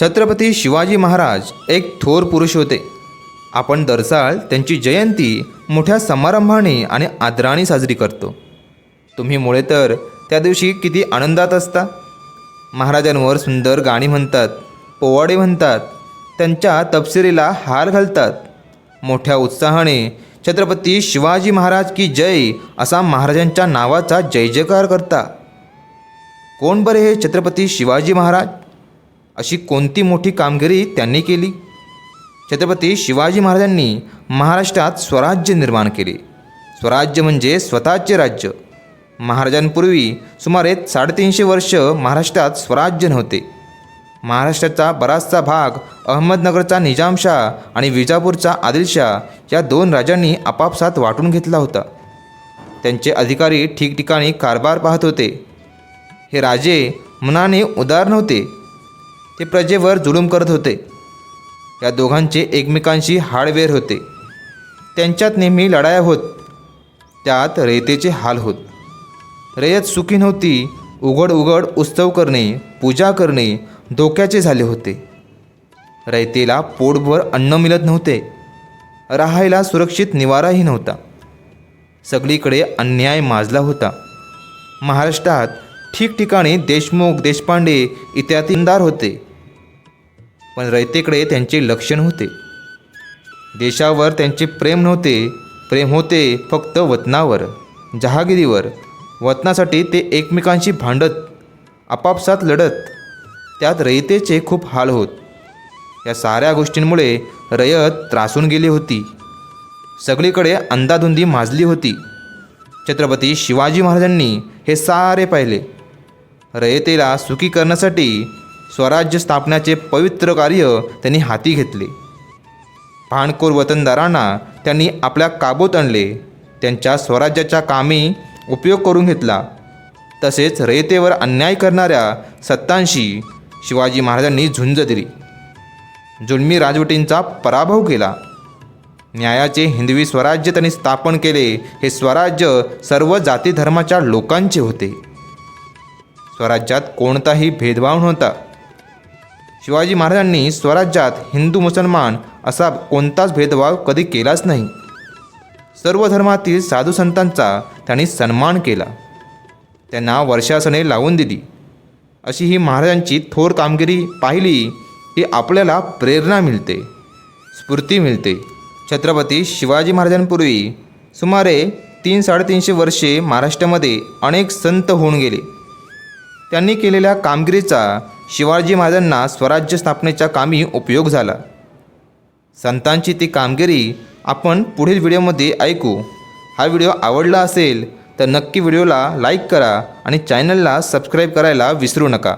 छत्रपती शिवाजी महाराज एक थोर पुरुष होते. आपण दरसाळ त्यांची जयंती मोठ्या समारंभाने आणि आदराने साजरी करतो. तुम्ही मुळे तर त्या दिवशी किती आनंदात असता. महाराजांवर सुंदर गाणी म्हणतात पोवाडे म्हणतात त्यांच्या तपसिरीला हार घालतात. मोठ्या उत्साहाने छत्रपती शिवाजी महाराज की जय असा महाराजांच्या नावाचा जय जयकार करता. कोण बरे हे छत्रपती शिवाजी महाराज? अशी कोणती मोठी कामगिरी त्यांनी केली? छत्रपती शिवाजी महाराजांनी महाराष्ट्रात स्वराज्य निर्माण केले. स्वराज्य म्हणजे स्वतःचे राज्य. महाराजांपूर्वी सुमारे साडेतीनशे वर्ष महाराष्ट्रात स्वराज्य नव्हते. महाराष्ट्राचा बराचसा भाग अहमदनगरचा निजामशाह आणि विजापूरचा आदिलशाह या दोन राजांनी आपापसात वाटून घेतला होता. त्यांचे अधिकारी ठिकठिकाणी कारभार पाहत होते. हे राजे मनाने उदार नव्हते. ते प्रजेवर जुलूम करत होते. या दोघांचे एकमेकांशी हाडवेर होते. त्यांच्यात नेहमी लढाया होत. त्यात रयतेचे हाल होत. रयत सुखी नव्हती उघड उघड उत्सव करणे पूजा करणे धोक्याचे झाले होते. रयतेला पोटभर अन्न मिळत नव्हते. राहायला सुरक्षित निवाराही नव्हता. सगळीकडे अन्याय माजला होता. महाराष्ट्रात ठिकठिकाणी देशमुख देशपांडे इत्यादींदार होते. पण रयतेकडे त्यांचे लक्षण होते. देशावर त्यांचे प्रेम नव्हते. प्रेम होते फक्त वतनावर जहागिरीवर. वतनासाठी ते एकमेकांशी भांडत आपापसात लढत. त्यात रयतेचे खूप हाल होत. या साऱ्या गोष्टींमुळे रयत त्रासून गेली होती. सगळीकडे अंदाधुंदी माजली होती. छत्रपती शिवाजी महाराजांनी हे सारे पाहिले. रयतेला सुखी करण्यासाठी स्वराज्य स्थापण्याचे पवित्र कार्य त्यांनी हाती घेतले. भांडखोर वतनदारांना त्यांनी आपल्या काबूत आणले. त्यांच्या स्वराज्याच्या कामी उपयोग करून घेतला. तसेच रयतेवर अन्याय करणाऱ्या सत्तांशी शिवाजी महाराजांनी झुंज दिली. जुलमी राजवटींचा पराभव केला. न्यायाचे हिंदवी स्वराज्य त्यांनी स्थापन केले हे स्वराज्य सर्व जाती धर्माच्या लोकांचे होते. स्वराज्यात कोणताही भेदभाव नव्हता. शिवाजी महाराजांनी स्वराज्यात हिंदू मुसलमान असा कोणताच भेदभाव कधी केलाच नाही. सर्व धर्मातील साधू संतांचा त्यांनी सन्मान केला. त्यांना वर्षासने लावून दिली. अशी ही महाराजांची थोर कामगिरी पाहिली की आपल्याला प्रेरणा मिळते स्फूर्ती मिळते. छत्रपती शिवाजी महाराजांपूर्वी सुमारे तीन साडेतीनशे वर्षे महाराष्ट्रामध्ये अनेक संत होऊन गेले. त्यांनी केलेल्या कामगिरीचा शिवाजी महाराजांना स्वराज्य स्थापनेच्या कामी उपयोग झाला. संतांची ती कामगिरी आपण पुढील व्हिडिओमध्ये ऐकू. हा व्हिडिओ आवडला असेल तर नक्की व्हिडिओला लाईक करा आणि चॅनलला सबस्क्राईब करायला विसरू नका.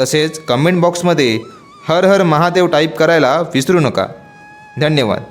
तसेच कमेंट बॉक्समध्ये हर हर महादेव टाईप करायला विसरू नका. धन्यवाद.